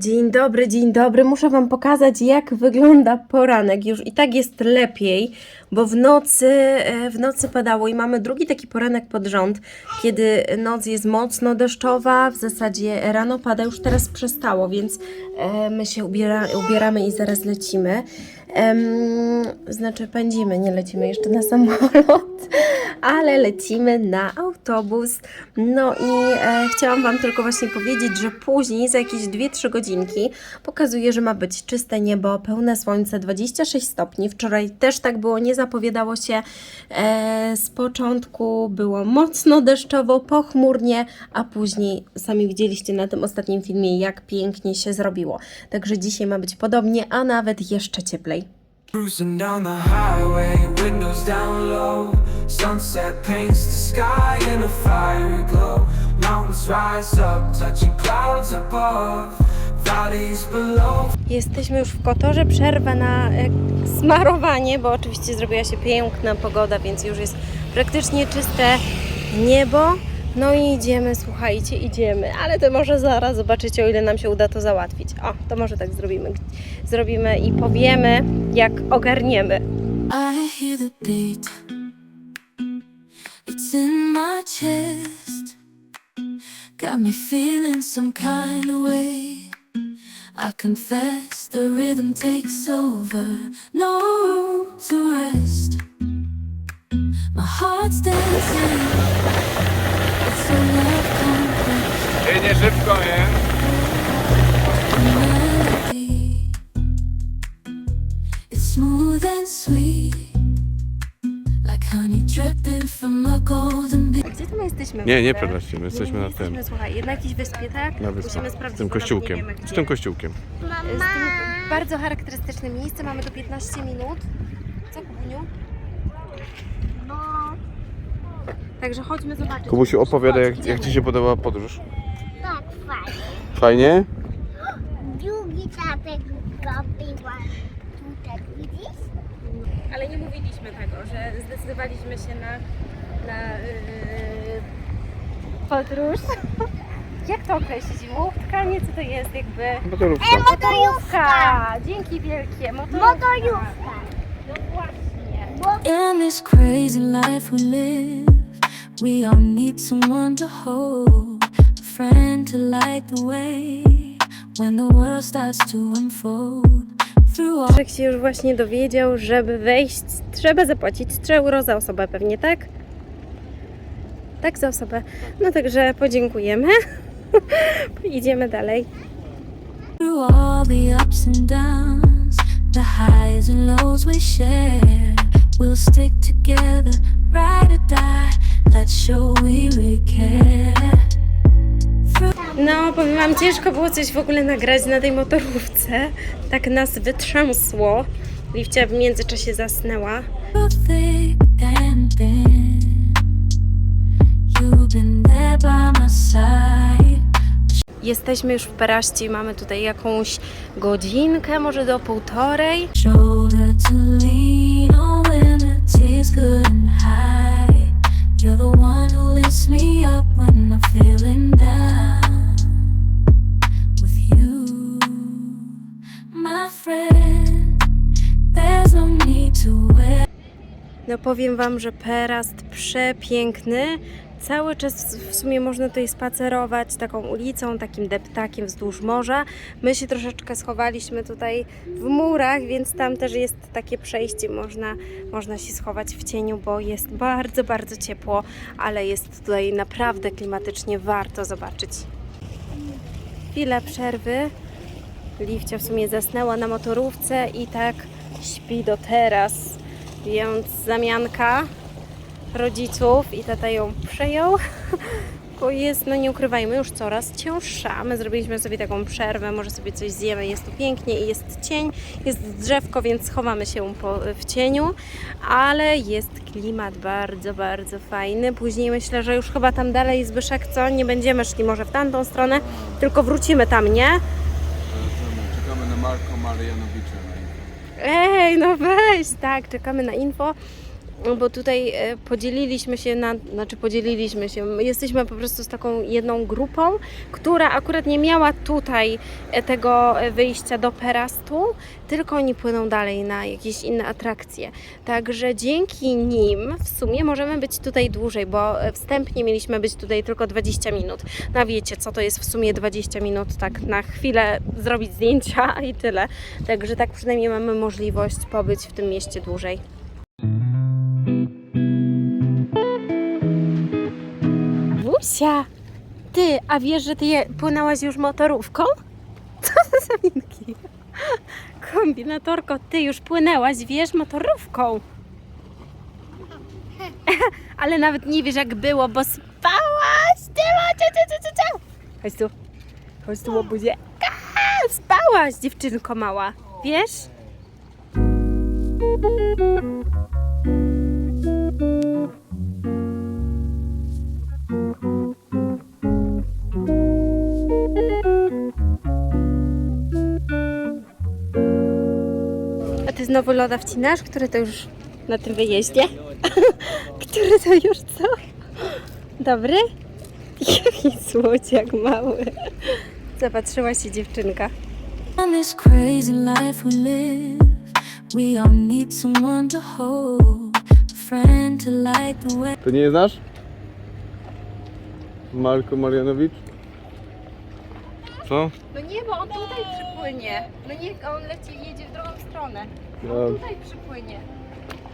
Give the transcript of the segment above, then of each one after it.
Dzień dobry, dzień dobry. Muszę Wam pokazać, jak wygląda poranek. Już i tak jest lepiej, bo w nocy, e, w nocy padało i mamy drugi taki poranek pod rząd, kiedy noc jest mocno deszczowa. W zasadzie rano pada, już teraz przestało, więc e, my się ubiera, ubieramy i zaraz lecimy. Em, znaczy pędzimy, nie lecimy jeszcze na samolot, ale lecimy na autobus. No i e, chciałam Wam tylko właśnie powiedzieć, że później, za jakieś 2-3 godzinki, pokazuje, że ma być czyste niebo, pełne słońce, 26 stopni. Wczoraj też tak było, nie zapowiadało się. E, z początku było mocno deszczowo, pochmurnie, a później sami widzieliście na tym ostatnim filmie, jak pięknie się zrobiło. Także dzisiaj ma być podobnie, a nawet jeszcze cieplej. Cruising down the highway, windows down low. Sunset paints the sky in a fiery glow. Mountains rise up, touching clouds above. Jesteśmy już w Kotorze, przerwa na e, smarowanie, bo oczywiście zrobiła się piękna pogoda, więc już jest praktycznie czyste niebo. No i idziemy, słuchajcie, idziemy, ale to może zaraz zobaczycie, o ile nam się uda to załatwić. O, to może tak zrobimy. Zrobimy i powiemy, jak ogarniemy. I hear the beat. It's in my chest. Got me feeling some kind of way. I confess the rhythm takes over. No room to rest. My heart's dancing. Complex. Jedzie szybko, nie? melody. It's smooth and sweet, like honey dripping from a golden bee. Gdzie to my jesteśmy? Nie, nie? Przepraszcie, my jesteśmy nie, na tym. Słuchaj, na jakiejś wyspie, tak? Na Musimy wyspach. sprawdzić, Z tym bo nawet kościółkiem. Nie wiemy, Z gdzie. tym kościółkiem. Z tym bardzo charakterystyczne miejsce, mamy tu 15 minut. Co, Kubuniu? No. Także chodźmy zobaczyć. Kubusiu, opowiadaj, jak, jak Ci się podobała podróż. Tak, fajnie. Fajnie? Drugi czapek robiła tutaj, widzisz? Ale nie mówiliśmy tego, że zdecydowaliśmy się na, na yy, podróż. Jak to określić? Łódka? Nie, co to jest jakby? Motorówka. Motorówka! Dzięki wielkie, motorówka. Motorówka. No właśnie. In this crazy life we live, we all need someone to hold, a friend to light the way when the world starts to unfold. Through all Czek się już właśnie dowiedział, żeby wejść, trzeba zapłacić 3 euro za osobę pewnie, tak? Tak, za osobę. No także podziękujemy. Idziemy dalej. Through all the ups and downs, the highs and lows we share, we'll stick together, ride or die. Show we really care. No, powiem Wam, ciężko było coś w ogóle nagrać na tej motorówce. Tak nas wytrząsło. Liwcia w międzyczasie zasnęła. Jesteśmy już w Peraści i mamy tutaj jakąś godzinkę, może do półtorej. Shoulder to lean on when the tears couldn't powiem Wam, że Perast przepiękny. Cały czas w sumie można tutaj spacerować taką ulicą, takim deptakiem wzdłuż morza. My się troszeczkę schowaliśmy tutaj w murach, więc tam też jest takie przejście. Można, można się schować w cieniu, bo jest bardzo, bardzo ciepło, ale jest tutaj naprawdę klimatycznie warto zobaczyć. Chwila przerwy. Liwcia w sumie zasnęła na motorówce i tak śpi do teraz. Więc zamianka rodziców i tata ją przejął, bo jest, no nie ukrywajmy, już coraz cięższa. My zrobiliśmy sobie taką przerwę, może sobie coś zjemy, jest tu pięknie i jest cień, jest drzewko, więc schowamy się po, w cieniu, ale jest klimat bardzo, bardzo fajny. Później myślę, że już chyba tam dalej Zbyszek, co? Nie będziemy szli może w tamtą stronę, tylko wrócimy tam, nie? Czekamy na Marko Marianowicza. Ej, no weź, tak, czekamy na info. Bo tutaj e, podzieliliśmy się na, znaczy podzieliliśmy się, my jesteśmy po prostu z taką jedną grupą, która akurat nie miała tutaj e, tego e, wyjścia do Perastu, tylko oni płyną dalej na jakieś inne atrakcje. Także dzięki nim w sumie możemy być tutaj dłużej, bo wstępnie mieliśmy być tutaj tylko 20 minut. No wiecie, co to jest w sumie 20 minut, tak na chwilę zrobić zdjęcia i tyle. Także tak przynajmniej mamy możliwość pobyć w tym mieście dłużej. Wusia! Ty, a wiesz, że ty je płynęłaś już motorówką? Co za minki? Kombinatorko, ty już płynęłaś, wiesz, motorówką. Ale nawet nie wiesz jak było, bo spałaś! Ty, cia, cia, cia. Chodź tu. Chodź tu, łobuzie. Spałaś, dziewczynko mała. Wiesz? Znowu loda wcinasz? Który to już na tym wyjeździe? Który to już co? Dobry? Jaki słodziak mały. Zapatrzyła się dziewczynka. On this crazy life we live, we all need someone to hold, a friend to light the way. To nie znasz? Marko Marianowicz? Co? No nie, bo on tutaj przypłynie. No niech on leci, jedzie w drugą stronę. No, Tutaj przypłynie.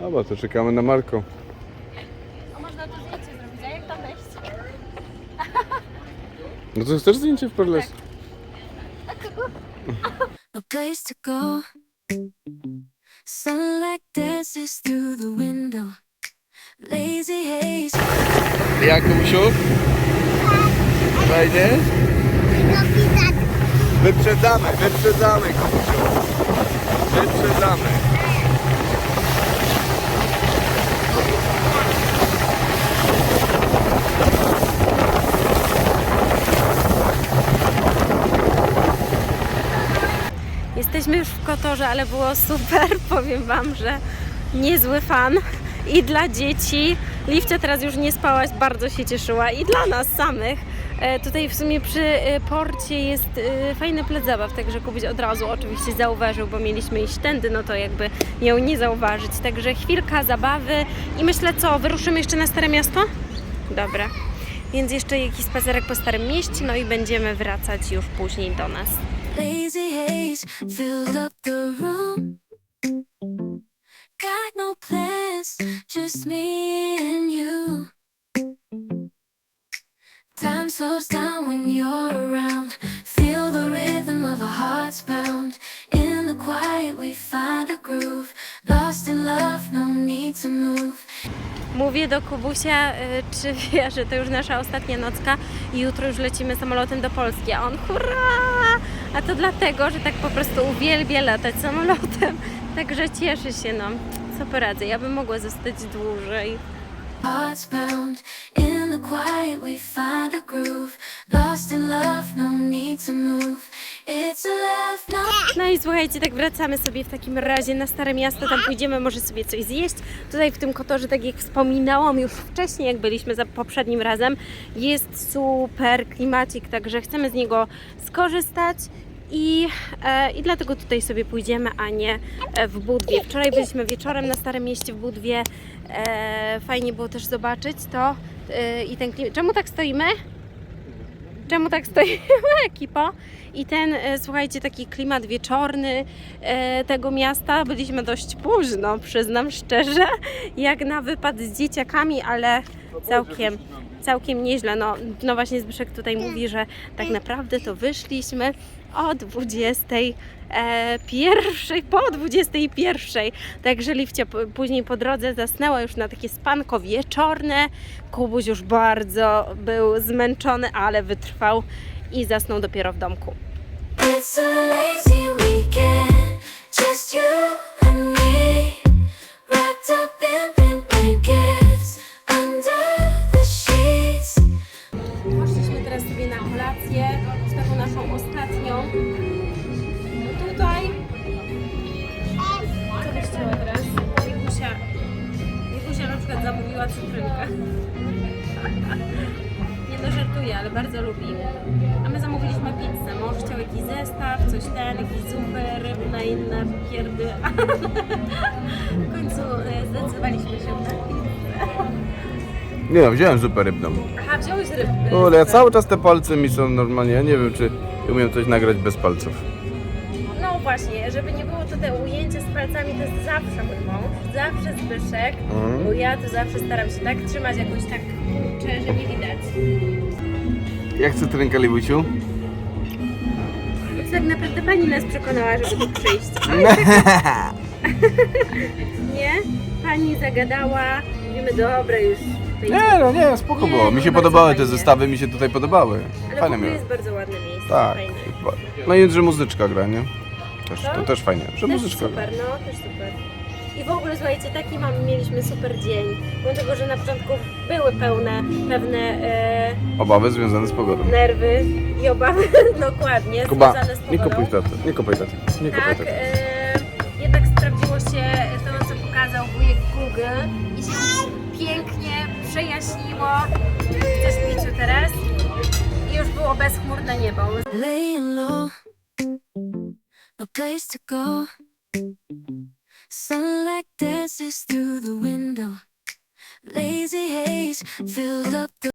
dobra, to czekamy na Marko. A można to zdjęcie zrobić, a jak tam wejść? No to chcesz zdjęcie w Perles? No place to go. Sunlight dances through the window. Lazy haze. Jak, Kubusiu? Fajnie? No widać. Wyprzedzamy, wyprzedzamy, Kubusiu. Wyprzedzamy. Jesteśmy już w Kotorze, ale było super. Powiem Wam, że niezły fan. I dla dzieci. Liwcia teraz już nie spałaś, bardzo się cieszyła. I dla nas samych. E, tutaj w sumie przy e, porcie jest e, fajny plac zabaw, także Kubuś od razu oczywiście zauważył, bo mieliśmy iść tędy, no to jakby miał nie zauważyć. Także chwilka zabawy i myślę co, wyruszymy jeszcze na Stare Miasto? Dobra. Więc jeszcze jakiś spacerek po Starym Mieście, no i będziemy wracać już później do nas. Lazy haze up the room. Got no plans, just me slows down when you're around. Feel the rhythm of our hearts pound. In the quiet, we find a groove. Lost in love, no need to move. Mówię do Kubusia, y, czy wie, że to już nasza ostatnia nocka i jutro już lecimy samolotem do Polski, a on hurra! A to dlatego, że tak po prostu uwielbia latać samolotem, także cieszy się, no. Co poradzę, ja bym mogła zostać dłużej. Hearts pound. In quiet, we find a groove. Lost in love, no need to move. Now. No i słuchajcie, tak wracamy sobie w takim razie na Stare Miasto, tam pójdziemy może sobie coś zjeść. Tutaj w tym Kotorze, tak jak wspominałam już wcześniej, jak byliśmy za poprzednim razem, jest super klimacik, także chcemy z niego skorzystać. I, e, I dlatego tutaj sobie pójdziemy, a nie e, w Budwie. Wczoraj byliśmy wieczorem na Starym Mieście w Budwie. E, fajnie było też zobaczyć to i ten klimat. Czemu tak stoimy? Czemu tak stoimy, ekipo? I ten, e, słuchajcie, taki klimat wieczorny e, tego miasta. Byliśmy dość późno, przyznam szczerze, jak na wypad z dzieciakami, ale całkiem, całkiem nieźle. No, no właśnie Zbyszek tutaj mówi, że tak naprawdę to wyszliśmy o 20 e, pierwszej, po 21. Także Liwcia później po drodze zasnęła już na takie spanko wieczorne. Kubuś już bardzo był zmęczony, ale wytrwał i zasnął dopiero w domku. It's a lazy weekend, just you and me, wrapped up in pink blankets under the sheets. Poszliśmy teraz sobie na kolację, z taką naszą ostatnią. No tutaj. Co byś chciała teraz? Wikusia. cytrynkę. Nie no, ale bardzo lubi. A my zamówiliśmy pizzę. Mąż chciał jakiś zestaw, coś ten, jakieś zupy rybne, inne pierdy. W końcu e, zdecydowaliśmy się na pizzę. Nie no, wziąłem zupę rybną. Aha, wziąłeś rybę. Kurde, ja cały czas te palce mi są normalnie, ja nie wiem czy umiem coś nagrać bez palców. No właśnie, żeby nie było to te ujęcie z palcami, to jest zawsze mój mąż, zawsze Zbyszek, Mhm. bo ja tu zawsze staram się tak trzymać jakoś tak kurczę, że nie widać. Jak cytrynka, Libusiu? Tak naprawdę pani nas przekonała, żeby tu przyjść. nie? Pani zagadała, mówimy, dobra, już Nie no, nie, spoko Nie, było. Mi no się bardzo podobały te fajnie. zestawy, mi się tutaj podobały. Ale w Fajne ogóle miały. jest bardzo ładne miejsce, Tak. fajne. No i że muzyczka gra, nie? Też, Co? to też fajnie, że Też muzyczka gra. super, no, też super. I w ogóle, słuchajcie, taki mam, mieliśmy super dzień. Pomimo tego, że na początku były pełne pewne e, Obawy związane z pogodą. nerwy i obawy, dokładnie, Kuba, związane z nie pogodą. kopuj taty, nie kopuj taty, nie kopuj Tak, taty. e, przejaśniło. Chcesz piciu teraz? I już było bezchmurne niebo. Laying low, no place to go. Sunlight dances through the window. Lazy haze filled up the